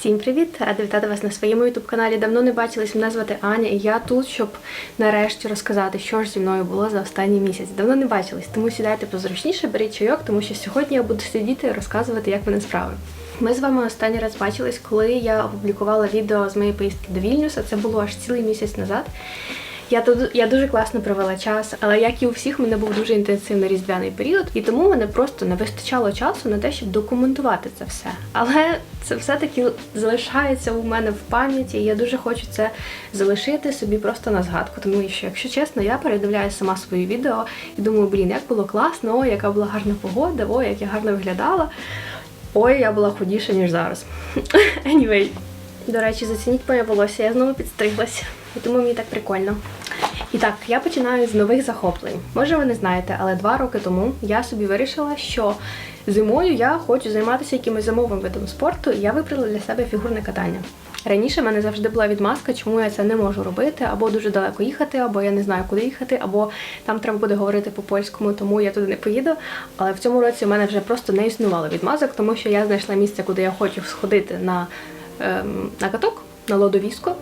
Всім привіт! Рада вітати вас на своєму ютуб-каналі. Давно не бачились. Мене звати Аня, і я тут, щоб нарешті розказати, що ж зі мною було за останній місяць. Давно не бачились, тому сідайте позручніше, беріть чайок, тому що сьогодні я буду сидіти і розказувати, як мене справи. Ми з вами останній раз бачились, коли я опублікувала відео з моєї поїздки до Вільнюса. Це було аж цілий місяць назад. Я тут я дуже класно провела час, але як і у всіх, в мене був дуже інтенсивний різдвяний період, і тому мене просто не вистачало часу на те, щоб документувати це все. Але це все-таки залишається у мене в пам'яті, і я дуже хочу це залишити собі просто на згадку. Тому що, якщо чесно, я передивляю сама свої відео і думаю, блін, як було класно, ой, яка була гарна погода, ой, як я гарно виглядала. Ой, я була худіша, ніж зараз. Anyway. До речі, зацініть моє волосся, я знову підстриглася. І тому мені так прикольно. І так, я починаю з нових захоплень. Може, ви не знаєте, але два роки тому я собі вирішила, що зимою я хочу займатися якимось зимовим видом спорту, і я вибрала для себе фігурне катання. Раніше в мене завжди була відмазка, чому я це не можу робити, або дуже далеко їхати, або я не знаю, куди їхати, або там треба буде говорити по-польському, тому я туди не поїду. Але в цьому році в мене вже просто не існувало відмазок, тому що я знайшла місце, куди я хочу сходити на, ем, на каток, на лодовіско.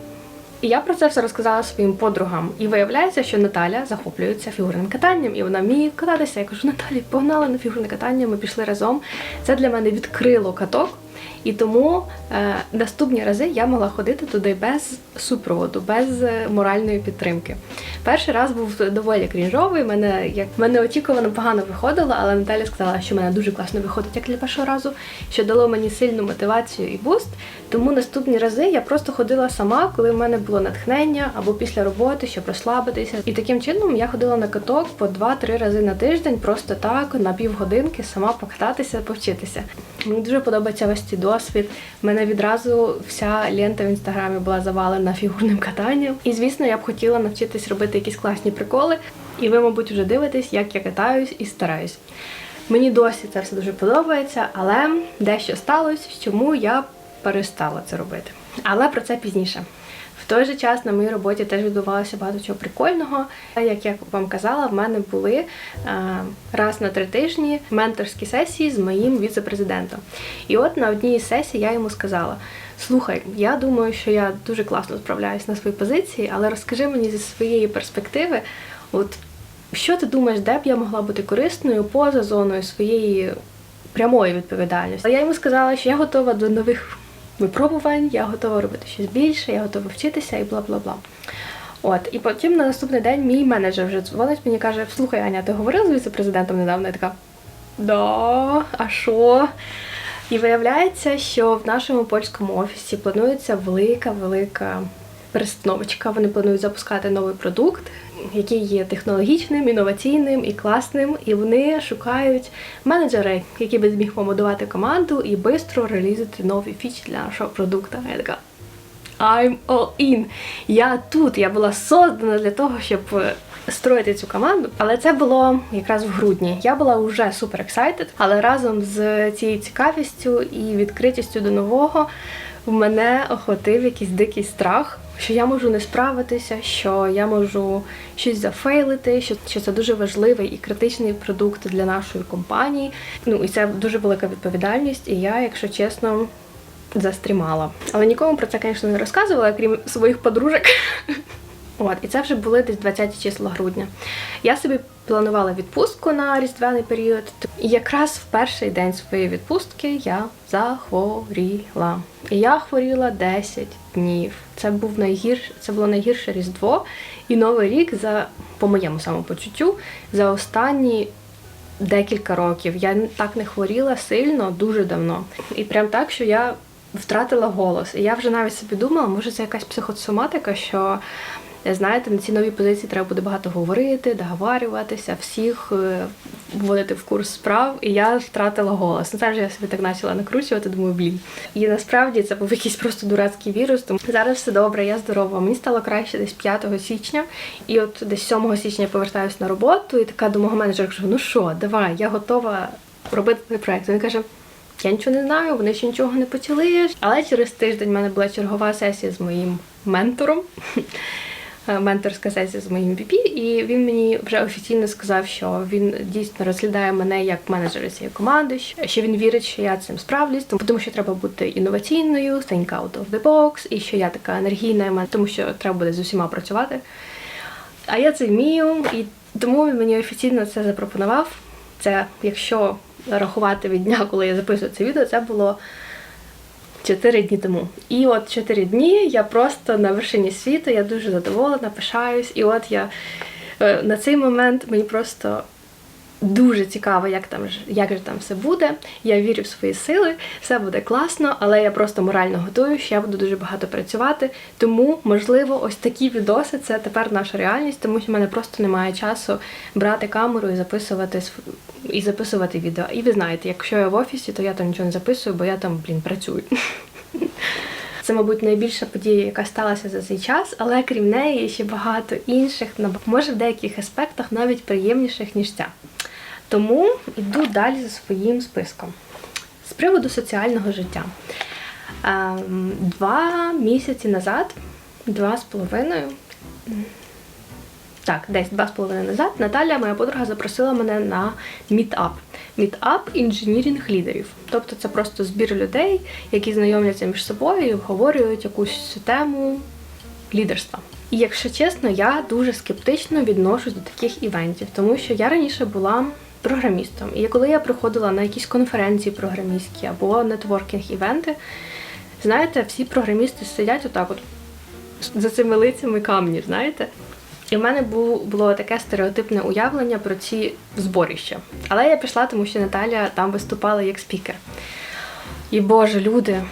І я про це все розказала своїм подругам. І виявляється, що Наталя захоплюється фігурним катанням, і вона вміє кататися. Я кажу, Наталі, погнали на фігурне катання. Ми пішли разом. Це для мене відкрило каток. І тому е, наступні рази я могла ходити туди без супроводу, без е, моральної підтримки. Перший раз був доволі крінжовий. Мене як мене очікувано погано виходило, але Наталя сказала, що мене дуже класно виходить як для першого разу, що дало мені сильну мотивацію і буст. Тому наступні рази я просто ходила сама, коли в мене було натхнення або після роботи, щоб розслабитися. І таким чином я ходила на каток по 2-3 рази на тиждень, просто так, на півгодинки, сама покататися, повчитися. Мені дуже подобається весь цей досвід. У мене відразу вся лента в інстаграмі була завалена фігурним катанням. І звісно, я б хотіла навчитись робити якісь класні приколи. І ви, мабуть, вже дивитесь, як я катаюсь і стараюсь. Мені досі це все дуже подобається, але дещо сталося, чому я перестала це робити. Але про це пізніше. Той же час на моїй роботі теж відбувалося багато чого прикольного. Як я вам казала, в мене були е, раз на три тижні менторські сесії з моїм віце-президентом. І от на одній із сесій я йому сказала: слухай, я думаю, що я дуже класно справляюсь на своїй позиції, але розкажи мені зі своєї перспективи, от що ти думаєш, де б я могла бути корисною поза зоною своєї прямої відповідальності? Я йому сказала, що я готова до нових випробувань, я готова робити щось більше, я готова вчитися і бла бла бла. От, і потім на наступний день мій менеджер вже дзвонить мені і каже: Слухай, Аня, ти говорила з віце-президентом недавно? Я така да, а що? І виявляється, що в нашому польському офісі планується велика-велика перестановочка. Вони планують запускати новий продукт, який є технологічним, інноваційним і класним. І вони шукають менеджера, який би зміг помодувати команду і швидко реалізувати нові фічі для нашого продукту. Я така I'm all in. Я тут, я була создана для того, щоб е, строїти цю команду. Але це було якраз в грудні. Я була вже супер excited, але разом з цією цікавістю і відкритістю до нового в мене охватив якийсь дикий страх. Що я можу не справитися, що я можу щось зафейлити, що, що це дуже важливий і критичний продукт для нашої компанії. Ну і це дуже велика відповідальність. І я, якщо чесно, застрімала. Але нікому про це, звісно, не розказувала, крім своїх подружок. От, і це вже були десь 20 числа грудня. Я собі планувала відпустку на різдвяний період. І якраз в перший день своєї відпустки я захворіла. І я хворіла 10 днів. Це був найгірш, це було найгірше різдво і новий рік за по моєму самопочуттю за останні. Декілька років я так не хворіла сильно, дуже давно. І прям так, що я втратила голос. І я вже навіть собі думала, може це якась психосоматика, що знаєте, на цій новій позиції треба буде багато говорити, договарюватися, всіх е, вводити в курс справ. І я втратила голос. Ну, це я собі так почала накручувати, думаю, блін. І насправді це був якийсь просто дурацький вірус. Тому зараз все добре, я здорова. Мені стало краще десь 5 січня, і от десь 7 січня я повертаюся на роботу, і така до мого менеджера кажу: ну що, давай, я готова робити цей проект. Він каже. Я нічого не знаю, вони ще нічого не почали. Але через тиждень в мене була чергова сесія з моїм ментором. Е, менторська сесія з моїм VP, і він мені вже офіційно сказав, що він дійсно розглядає мене як менеджера цієї команди, що він вірить, що я цим справлюсь, тому- що треба бути інноваційною, think out of the box, і що я така енергійна, тому що треба буде з усіма працювати. А я це вмію, і тому він мені офіційно це запропонував. Це, якщо рахувати від дня, коли я записую це відео, це було 4 дні тому. І от 4 дні я просто на вершині світу, я дуже задоволена, пишаюсь. І от я е, на цей момент мені просто дуже цікаво, як там як же там все буде. Я вірю в свої сили, все буде класно, але я просто морально готую, що я буду дуже багато працювати. Тому, можливо, ось такі відоси це тепер наша реальність, тому що в мене просто немає часу брати камеру і записувати і записувати відео. І ви знаєте, якщо я в офісі, то я там нічого не записую, бо я там, блін, працюю. Це, мабуть, найбільша подія, яка сталася за цей час, але крім неї ще багато інших, може в деяких аспектах навіть приємніших, ніж ця. Тому йду далі за своїм списком. З приводу соціального життя. Ем, Два місяці назад, два з половиною, так, десь два з половиною назад, Наталя, моя подруга, запросила мене на мітап. Мітап інженірінг лідерів. Тобто це просто збір людей, які знайомляться між собою і обговорюють якусь тему лідерства. І якщо чесно, я дуже скептично відношусь до таких івентів, тому що я раніше була програмістом. І коли я приходила на якісь конференції програмістські або нетворкінг-івенти, знаєте, всі програмісти сидять отак от за цими лицями камні, знаєте. І в мене бу- було таке стереотипне уявлення про ці зборища. Але я пішла, тому що Наталя там виступала як спікер. І Боже, люди,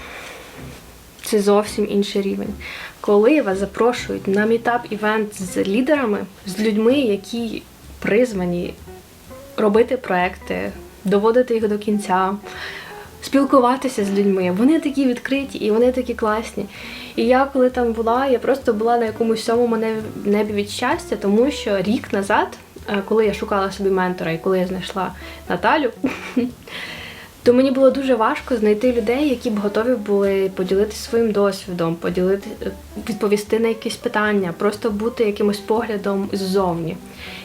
це зовсім інший рівень. Коли вас запрошують на мітап-івент з лідерами, з людьми, які призвані робити проекти, доводити їх до кінця, спілкуватися з людьми. Вони такі відкриті і вони такі класні. І я, коли там була, я просто була на якомусь сьомому небі- від щастя, тому що рік назад, е, коли я шукала собі ментора і коли я знайшла Наталю, то мені було дуже важко знайти людей, які б готові були поділитися своїм досвідом, поділити, відповісти на якісь питання, просто бути якимось поглядом ззовні.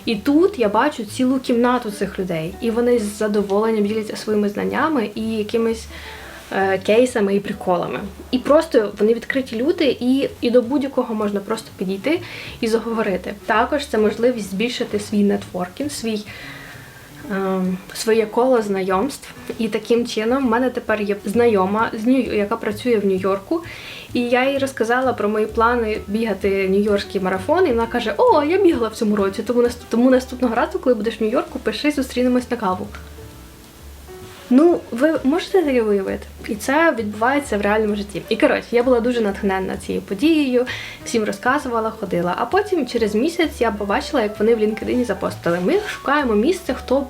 І тут я бачу цілу кімнату цих людей, і вони з задоволенням діляться своїми знаннями і якимись е, кейсами і приколами. І просто вони відкриті люди, і, і до будь-якого можна просто підійти і заговорити. Також це можливість збільшити свій нетворкінг, свій своє коло знайомств. І таким чином в мене тепер є знайома, з Нью- яка працює в Нью-Йорку. І я їй розказала про мої плани бігати нью-йоркський марафон. І вона каже: О, я бігала в цьому році, тому наступного разу, коли будеш в Нью-Йорку, пиши, зустрінемось на каву. Ну, ви можете таке виявити? І це відбувається в реальному житті. І коротше, я була дуже натхненна цією подією, всім розказувала, ходила. А потім через місяць я побачила, як вони в LinkedIn запостили. Ми шукаємо місце, хто б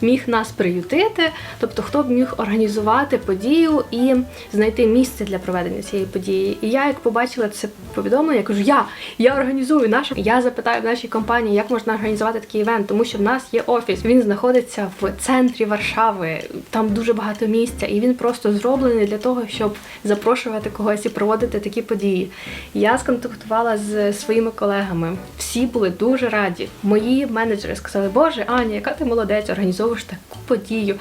міг нас приютити, тобто хто б міг організувати подію і знайти місце для проведення цієї події. І я, як побачила це повідомлення, я кажу: я, я організую нашу. Я запитаю в нашій компанії, як можна організувати такий івент, тому що в нас є офіс. Він знаходиться в центрі Варшави. Там дуже багато місця, і він просто зроблений для того, щоб запрошувати когось і проводити такі події. Я сконтактувала з своїми колегами. Всі були дуже раді. Мої менеджери сказали: Боже, Аня, яка ти молодець, організовуєш таку подію.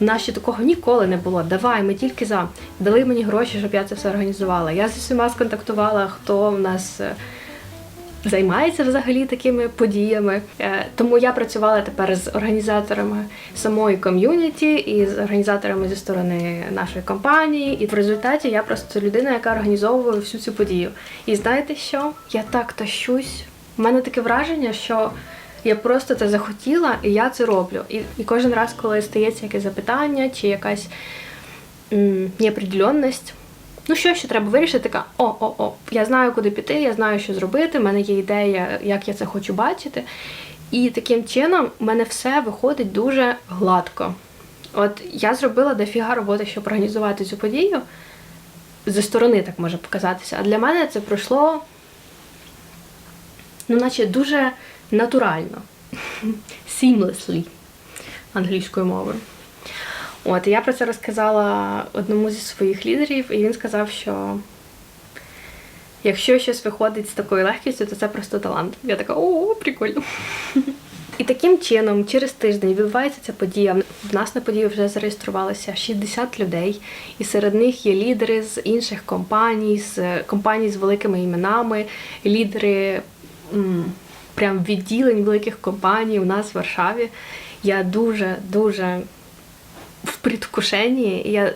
В нас ще такого ніколи не було. Давай, ми тільки за. Дали мені гроші, щоб я це все організувала. Я з усіма сконтактувала, хто в нас. Займається взагалі такими подіями. Е, Тому я працювала тепер з організаторами самої ком'юніті і з організаторами зі сторони нашої компанії. І в результаті я просто людина, яка організовує всю цю подію. І знаєте що? Я так тащусь. У мене таке враження, що я просто це захотіла, і я це роблю. І, і кожен раз, коли стається якесь запитання чи якась м, Ну, що ще треба вирішити? Така о, о, о, я знаю, куди піти, я знаю, що зробити. в мене є ідея, як я це хочу бачити. І таким чином в мене все виходить дуже гладко. От я зробила дофіга роботи, щоб організувати цю подію. Зі сторони так може показатися. А для мене це пройшло, ну, наче дуже натурально. Seamlessly англійською мовою. От, я про це розказала одному зі своїх лідерів, і він сказав, що Якщо щось виходить з такою легкістю, то це просто талант. Я така, о, прикольно. І таким чином, через тиждень відбувається ця подія. В нас на подію вже зареєструвалося 60 людей, і серед них є лідери з інших компаній, з компаній з великими іменами, лідери м, прям відділень великих компаній у нас в Варшаві. Я дуже дуже в предвкушенні. І Я,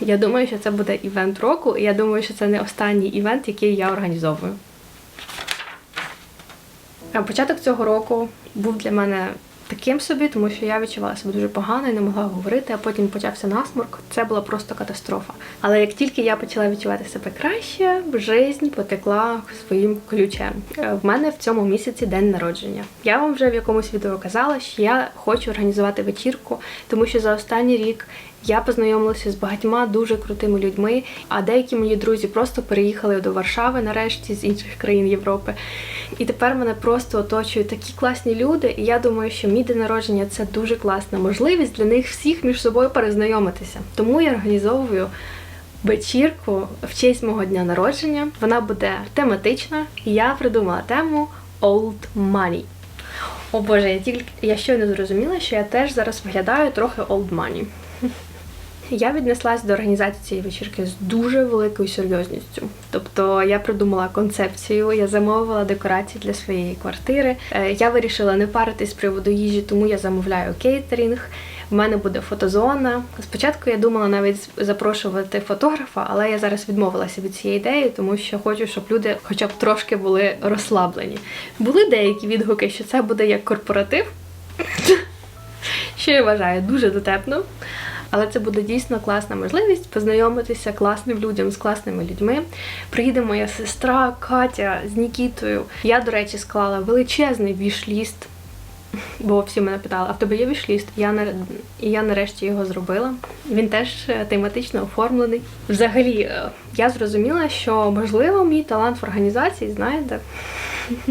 я думаю, що це буде івент року, і я думаю, що це не останній івент, який я організовую. А Початок цього року був для мене таким собі, тому що я відчувала себе дуже погано і не могла говорити, а потім почався насморк. Це була просто катастрофа. Але як тільки я почала відчувати себе краще, жизнь потекла своїм ключем. Е, В мене в цьому місяці день народження. Я вам вже в якомусь відео казала, що я хочу організувати вечірку, тому що за останній рік я познайомилася з багатьма дуже крутими людьми, а деякі мої друзі просто переїхали до Варшави нарешті з інших країн Європи. І тепер мене просто оточують такі класні люди. І я думаю, що мій день народження це дуже класна можливість для них всіх між собою перезнайомитися. Тому я організовую вечірку в честь мого дня народження. Вона буде тематична, я придумала тему Old Money. О Боже, я тільки я щойно зрозуміла, що я теж зараз виглядаю трохи old money. Я віднеслась до організації цієї вечірки з дуже великою серйозністю. Тобто я придумала концепцію, я замовила декорації для своєї квартири. Е, Я вирішила не паритись з приводу їжі, тому я замовляю кейтерінг. В мене буде фотозона. Спочатку я думала навіть запрошувати фотографа, але я зараз відмовилася від цієї ідеї, тому що хочу, щоб люди хоча б трошки були розслаблені. Були деякі відгуки, що це буде як корпоратив, що я вважаю дуже дотепно. Але це буде дійсно класна можливість познайомитися класним людям з класними людьми. Приїде моя сестра Катя з Нікітою. Я, до речі, склала величезний вішліст, бо всі мене питали, а в тебе є вішліст? Я нар... І я нарешті його зробила. Він теж е, тематично оформлений. Взагалі, е, я зрозуміла, що можливо мій талант в організації, знаєте.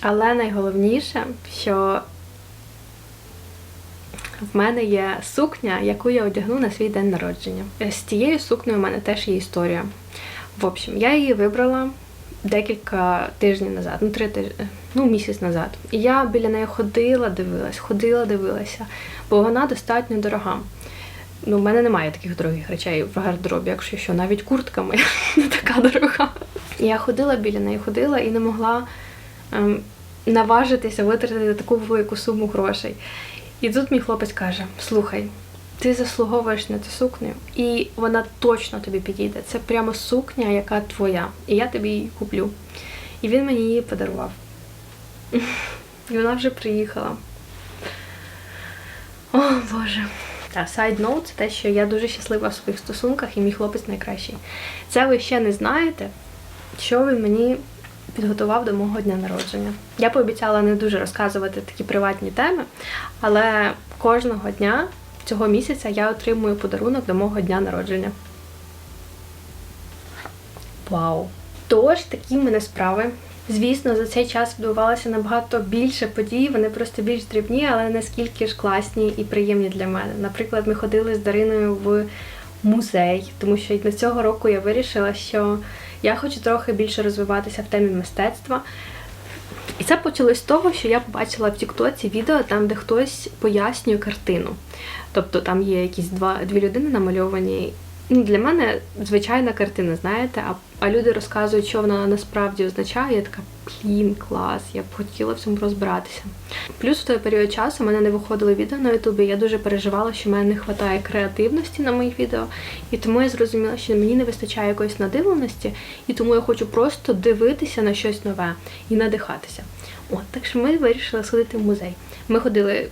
Але найголовніше, що в мене є сукня, яку я одягну на свій день народження. З тією сукнею в мене теж є історія. В общем, я її вибрала декілька тижнів назад, ну три тижні, ну місяць назад. І я біля неї ходила, дивилась, ходила, дивилася, бо вона достатньо дорога. Ну, в мене немає таких дорогих речей в гардеробі, якщо що, навіть куртка моя не така дорога. Я ходила біля неї, ходила і не могла ем, наважитися витратити таку велику суму грошей. І тут мій хлопець каже: Слухай, ти заслуговуєш на цю сукню, і вона точно тобі підійде. Це прямо сукня, яка твоя. І я тобі її куплю. І він мені її подарував. І вона вже приїхала. О, Боже. Та note – це те, що я дуже щаслива в своїх стосунках, і мій хлопець найкращий. Це ви ще не знаєте, що він мені підготував до мого дня народження. Я пообіцяла не дуже розказувати такі приватні теми, але кожного дня цього місяця я отримую подарунок до мого дня народження. Вау! Тож такі в мене справи. Звісно, за цей час відбувалося набагато більше подій, вони просто більш дрібні, але наскільки ж класні і приємні для мене. Наприклад, ми ходили з Дариною в музей, тому що на цього року я вирішила, що я хочу трохи більше розвиватися в темі мистецтва. І це почалось з того, що я побачила в Тіктоці відео, там, де хтось пояснює картину. Тобто там є якісь два, дві людини намальовані. Ну, Для мене звичайна картина, знаєте, а, а люди розказують, що вона насправді означає. Я така, блін, клас, я б хотіла в цьому розбиратися. Плюс в той період часу в мене не виходили відео на Ютубі. Я дуже переживала, що в мене не вистачає креативності на моїх відео. І тому я зрозуміла, що мені не вистачає якоїсь надивленості, і тому я хочу просто дивитися на щось нове і надихатися. От, так що ми вирішили сходити в музей. Ми ходили.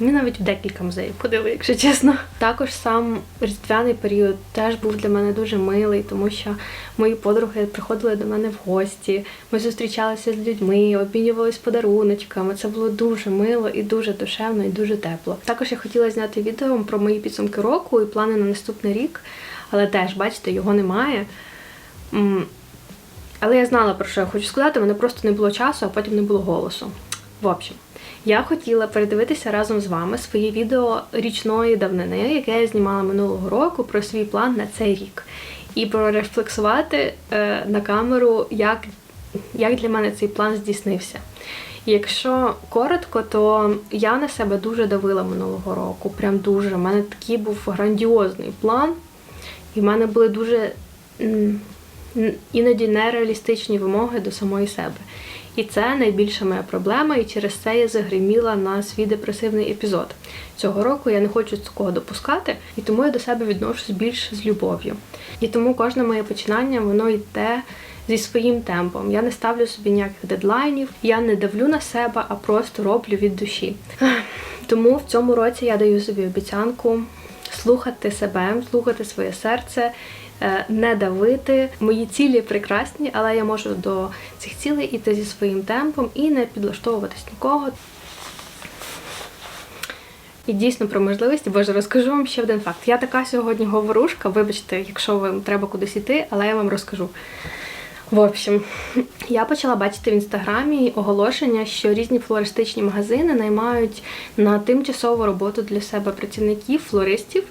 Ми навіть в декілька музеїв ходили, якщо чесно. Також сам різдвяний період теж був для мене дуже милий, тому що мої подруги приходили до мене в гості. Ми зустрічалися з людьми, обмінювалися подаруночками. Це було дуже мило і дуже душевно, і дуже тепло. Також я хотіла зняти відео про мої підсумки року і плани на наступний рік, але теж, бачите, його немає. Але я знала, про що я хочу сказати, мене просто не було часу, а потім не було голосу. В общем, я хотіла передивитися разом з вами своє відео річної давнини, яке я знімала минулого року про свій план на цей рік. і прорефлексувати е, на камеру, як, як для мене цей план здійснився. Якщо коротко, то я на себе дуже давила минулого року. Прям дуже. У мене такий був грандіозний план, і в мене були дуже іноді нереалістичні вимоги до самої себе. І це найбільша моя проблема, і через це я загриміла на свій депресивний епізод. Цього року я не хочу такого допускати, і тому я до себе відношусь більш з любов'ю. І тому кожне моє починання воно йде зі своїм темпом. Я не ставлю собі ніяких дедлайнів, я не давлю на себе, а просто роблю від душі. Тому в цьому році я даю собі обіцянку слухати себе, слухати своє серце, не давити. Мої цілі прекрасні, але я можу до цих цілей іти зі своїм темпом і не підлаштовуватись нікого. І дійсно про можливості, боже, розкажу вам ще один факт. Я така сьогодні говорушка, вибачте, якщо вам треба кудись іти, але я вам розкажу. В общем, я почала бачити в інстаграмі оголошення, що різні флористичні магазини наймають на тимчасову роботу для себе працівників, флористів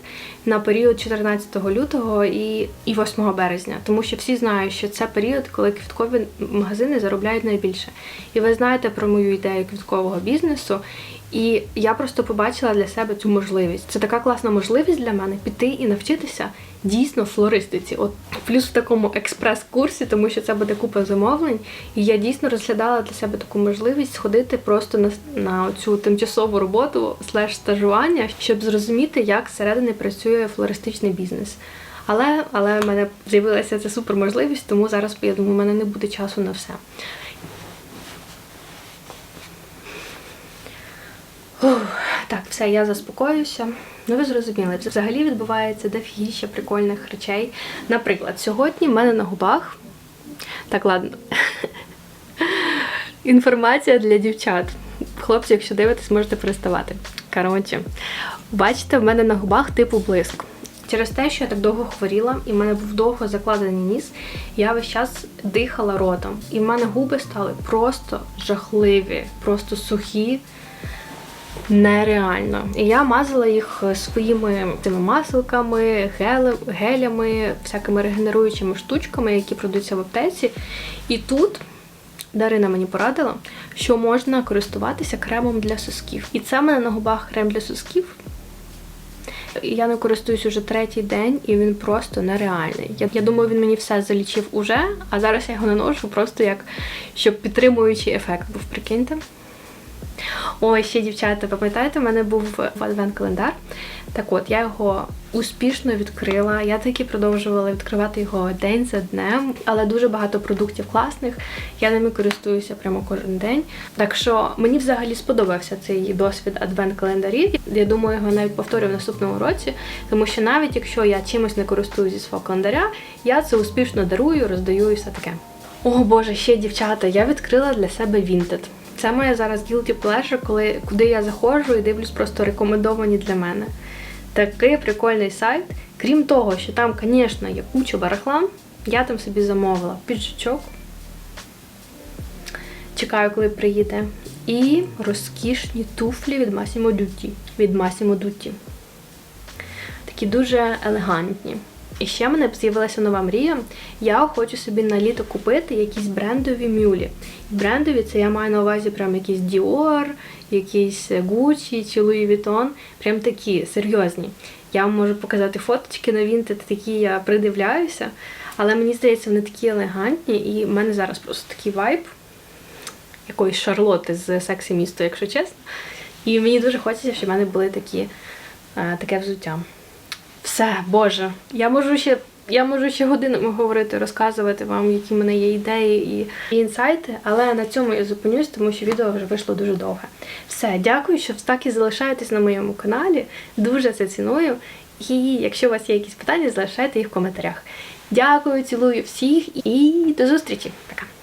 на період 14 лютого і, і 8 березня, тому що всі знають, що це період, коли квіткові магазини заробляють найбільше. І ви знаєте про мою ідею квіткового бізнесу. І я просто побачила для себе цю можливість. Це така класна можливість для мене піти і навчитися дійсно флористиці. От плюс в такому експрес-курсі, тому що це буде купа замовлень. І я дійсно розглядала для себе таку можливість сходити просто на, на цю тимчасову роботу слеш стажування, щоб зрозуміти, як зсередини працює флористичний бізнес. Але але в мене з'явилася ця суперможливість, тому зараз я думаю, у мене не буде часу на все. Ух, так, все, я заспокоюся. Ну, ви зрозуміли, взагалі відбувається дофігіще прикольних речей. Наприклад, сьогодні в мене на губах. Так, ладно. Інформація для дівчат. Хлопці, якщо дивитесь, можете переставати. Коротше, бачите, в мене на губах типу блиск. Через те, що я так довго хворіла, і в мене був довго закладений ніс, я весь час дихала ротом. І в мене губи стали просто жахливі, просто сухі нереально. І я мазала їх своїми тими маселками, гелями, всякими регенеруючими штучками, які продаються в аптеці. І тут. Дарина мені порадила, що можна користуватися кремом для сосків. І це в мене на губах крем для сосків. Я не користуюсь уже третій день, і він просто нереальний. Я я думаю, він мені все залічив уже, а зараз я його наношу просто як щоб підтримуючий ефект був, прикиньте. Ой, ще, дівчата, пам'ятаєте, у мене був адвент-календар. Так от, я його успішно відкрила. Я таки продовжувала відкривати його день за днем, але дуже багато продуктів класних. Я ними користуюся прямо кожен день. Так що мені взагалі сподобався цей досвід адвент-календарів. Я думаю, його навіть повторю в наступному році, тому що навіть якщо я чимось не користуюсь зі свого календаря, я це успішно дарую, роздаю і все таке. О Боже, ще дівчата, я відкрила для себе Vinted. Це моя зараз guilty pleasure, коли куди я заходжу і дивлюсь просто рекомендовані для мене. Такий прикольний сайт. Крім того, що там, звісно, є куча барахла, я там собі замовила піджачок. Чекаю, коли приїде. І розкішні туфлі від Massimo Dutti. Від Massimo Dutti. Такі дуже елегантні. І ще в мене з'явилася нова мрія. Я хочу собі на літо купити якісь брендові мюлі. Брендові це я маю на увазі прям якісь Dior, якісь Gucci чи Louis Vuitton. Прям такі серйозні. Я вам можу показати фоточки на Vinted, такі я придивляюся. Але мені здається, вони такі елегантні, і в мене зараз просто такий вайб якоїсь шарлоти з сексі місто, якщо чесно. І мені дуже хочеться, щоб в мене були такі, е, таке взуття. Все, Боже, я можу ще. Я можу ще годинами говорити, розказувати вам, які в мене є ідеї і інсайти, але на цьому я зупинюсь, тому що відео вже вийшло дуже довге. Все, дякую, що так і залишаєтесь на моєму каналі. Дуже це ціную. І якщо у вас є якісь питання, залишайте їх в коментарях. Дякую, цілую всіх і до зустрічі. Пока!